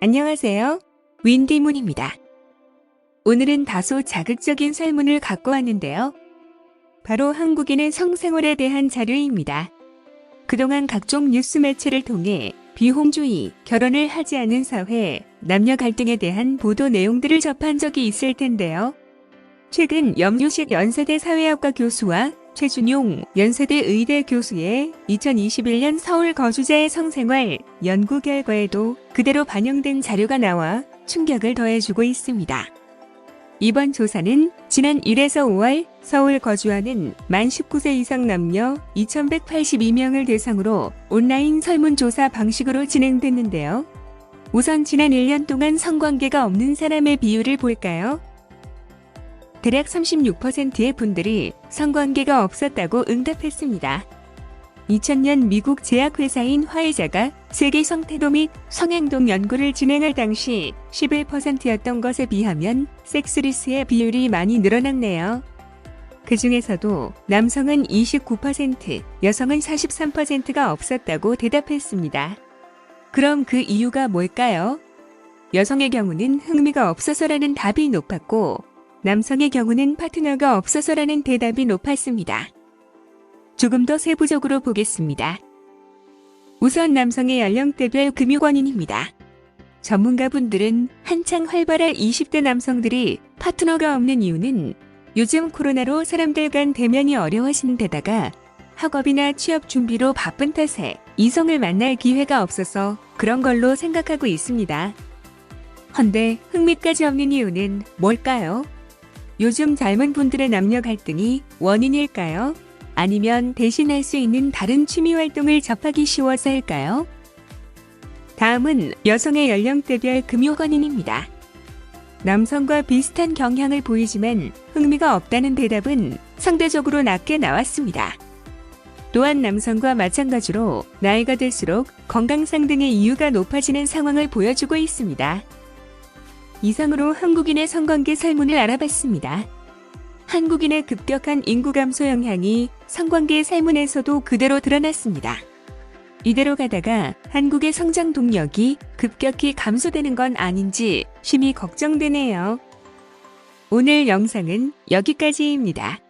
안녕하세요. 윈디문입니다. 오늘은 다소 자극적인 설문을 갖고 왔는데요. 바로 한국인의 성생활에 대한 자료입니다. 그동안 각종 뉴스 매체를 통해 비혼주의, 결혼을 하지 않은 사회, 남녀 갈등에 대한 보도 내용들을 접한 적이 있을 텐데요. 최근 염유식 연세대 사회학과 교수와 최준용 연세대 의대 교수의 2021년 서울 거주자의 성생활 연구 결과에도 그대로 반영된 자료가 나와 충격을 더해주고 있습니다. 이번 조사는 지난 1에서 5월 서울 거주하는 만 19세 이상 남녀 2182명을 대상으로 온라인 설문조사 방식으로 진행됐는데요. 우선 지난 1년 동안 성관계가 없는 사람의 비율을 볼까요? 대략 36%의 분들이 성관계가 없었다고 응답했습니다. 2000년 미국 제약회사인 화이자가 세계 성태도 및 성행동 연구를 진행할 당시 11%였던 것에 비하면 섹스리스의 비율이 많이 늘어났네요. 그 중에서도 남성은 29%, 여성은 43%가 없었다고 대답했습니다. 그럼 그 이유가 뭘까요? 여성의 경우는 흥미가 없어서라는 답이 높았고, 남성의 경우는 파트너가 없어서라는 대답이 높았습니다. 조금 더 세부적으로 보겠습니다. 우선 남성의 연령대별 금융권인입니다. 전문가분들은 한창 활발할 20대 남성들이 파트너가 없는 이유는 요즘 코로나로 사람들 간 대면이 어려워진 데다가 학업이나 취업 준비로 바쁜 탓에 이성을 만날 기회가 없어서 그런 걸로 생각하고 있습니다. 헌데 흥미까지 없는 이유는 뭘까요? 요즘 젊은 분들의 남녀 갈등이 원인일까요? 아니면 대신할 수 있는 다른 취미 활동을 접하기 쉬워서일까요? 다음은 여성의 연령대별 금요건인입니다. 남성과 비슷한 경향을 보이지만 흥미가 없다는 대답은 상대적으로 낮게 나왔습니다. 또한 남성과 마찬가지로 나이가 들수록 건강상 등의 이유가 높아지는 상황을 보여주고 있습니다. 이상으로 한국인의 성관계 설문을 알아봤습니다. 한국인의 급격한 인구 감소 영향이 성관계 설문에서도 그대로 드러났습니다. 이대로 가다가 한국의 성장 동력이 급격히 감소되는 건 아닌지 심히 걱정되네요. 오늘 영상은 여기까지입니다.